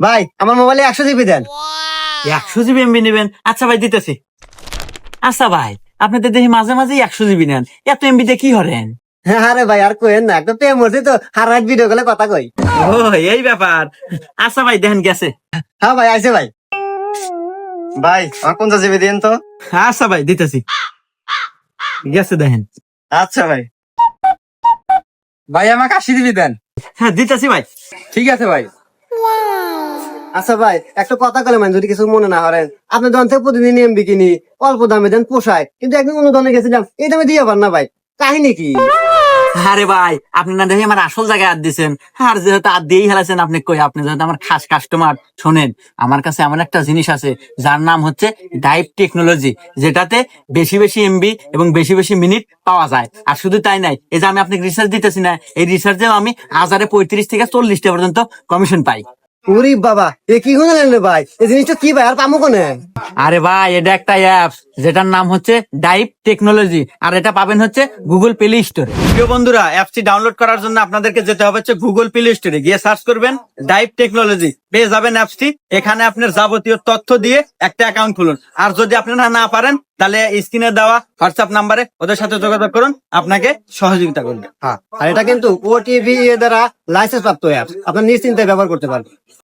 ভাই আমার মোবাইলে একশো জিবি দেন। একশো জিবি এমবি নেবেন। আচ্ছা ভাই দিতেছি। আচ্ছা ভাই আপনি তো দেখি মাঝে মাঝে একশো জিবি নেন। এত এমবি তে কি করেন? হ্যাঁ আরে ভাই আর কোয়েন না একটা প্রেম মরছি তো হার রাত ভিডিও কলে কথা কই। ও এই ব্যাপার। আচ্ছা ভাই দেখেন গেছে। হ্যাঁ ভাই আইসে ভাই। ভাই আমার পঞ্চাশ জিবি দিন তো? আচ্ছা ভাই দিতেছি। গেছে দেখেন। আচ্ছা ভাই। ভাই আমাকে আশি দিবি দেন। হ্যাঁ দিতেছি ভাই। ঠিক আছে ভাই। আচ্ছা ভাই, একটা কথা কলে মানে যদি কিছু মনে না করেন। আপনি দোকান থেকে প্রতিদিন এমবি কিনি অল্প দামে দেন পোষায় কিন্তু একদিন অন্য দোকানে গেছিলাম, এই দামে দিয়ে পার না ভাই। কাহিনী কি? আরে ভাই, আপনি না দেখে আমার আসল জায়গায় হাত দিছেন আর যেহেতু হাত দিয়েই হেলাছেন, আপনি কই? আপনি যেহেতু আমার খাস কাস্টমার শোনেন, আমার কাছে এমন একটা জিনিস আছে, যার নাম হচ্ছে ডাইভ টেকনোলজি যেটাতে বেশি বেশি এমবি এবং বেশি বেশি মিনিট পাওয়া যায়। আর শুধু তাই নাই, এই যে আমি আপনাকে রিসার্চ দিতেছি না, এই রিসার্চেও আমি হাজারে পঁয়ত্রিশ থেকে চল্লিশটা পর্যন্ত কমিশন পাই। ওরে বাবা এ কি হলেন রে ভাই? এই জিনিসটা কি ভাই? আর পামো কোনে? আরে ভাই এটা একটা অ্যাপস যেটার নাম হচ্ছে ডাইভ টেকনোলজি আর এটা পাবেন হচ্ছে গুগল প্লে স্টোরে প্রিয় বন্ধুরা অ্যাপসটি ডাউনলোড করার জন্য আপনাদেরকে যেতে হবে হচ্ছে গুগল প্লে স্টোরে গিয়ে সার্চ করবেন ডাইভ টেকনোলজি পেয়ে যাবেন অ্যাপসটি। এখানে আপনার যাবতীয় তথ্য দিয়ে একটা অ্যাকাউন্ট খুলুন। আর যদি আপনারা না পারেন, তাহলে স্ক্রিনে দেওয়া হোয়াটসঅ্যাপ নাম্বারে ওদের সাথে যোগাযোগ করুন, আপনাকে সহযোগিতা করবে। হ্যাঁ আর এটা কিন্তু ওটিভি দ্বারা লাইসেন্স প্রাপ্ত অ্যাপ আপনার নিশ্চিন্তে ব্যবহার করতে পারবেন।